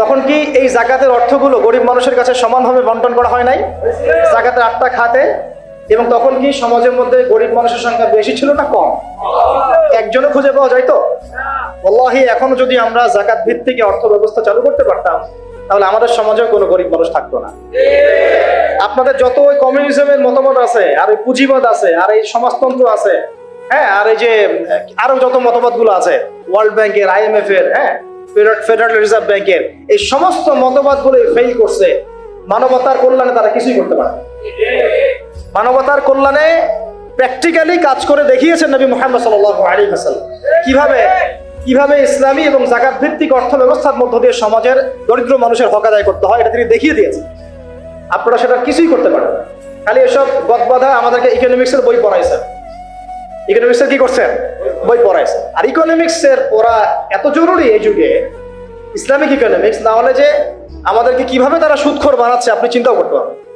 তখন কি এই জাকাতের অর্থগুলো গরিব মানুষের কাছে সমানভাবে বন্টন করা হয় নাই? জাকাতের আটটা খাতে? এবং তখন কি সমাজের মধ্যে গরিব মানুষের সংখ্যা বেশি ছিল না কম? একজনও খুঁজে পাওয়া যায় তো বল্লাহি এখনও যদি আমরা জাকাত ভিত্তিক অর্থ ব্যবস্থা চালু করতে পারতাম, তাহলে আমাদের সমাজে কোনো গরিব মানুষ থাকতো না। আপনাদের যত ওই কমিউনিজমের মতামত আছে, আর ওই পুঁজিবাদ আছে, আর এই সমাজতন্ত্র আছে হ্যাঁ আর এই যে আরও যত মতবাদগুলো আছে, ওয়ার্ল্ড ব্যাংকের আইএমএফ এর হ্যাঁ ফেডারেল রিজার্ভ ব্যাংকের এই সমস্ত মতবাদগুলো ফেল করছে, মানবতার কল্যাণে তারা কিছুই করতে পারে মানবতার কল্যাণে প্র্যাকটিক্যালি কাজ করে দেখিয়েছেন নবী মোহাম্মদ ওয়াসাল্লাম। কীভাবে? কীভাবে ইসলামী এবং জাকাত ভিত্তিক অর্থ ব্যবস্থার মধ্য দিয়ে সমাজের দরিদ্র মানুষের হক আদায় করতে হয়, এটা তিনি দেখিয়ে দিয়েছেন। আপনারা সেটা কিছুই করতে পারেন। খালি এসব গদবাধা আমাদেরকে ইকোনমিক্সের বই পড়াইছেন। ইকোনমিক্সের কি করছেন বই পড়াইছেন আর ইকোনমিক্সের পড়া এত জরুরি এই যুগে? ইসলামিক ইকোনমিক্স না হলে যে আমাদেরকে কীভাবে তারা সুদখোর বানাচ্ছে আপনি চিন্তাও করতে পারবেন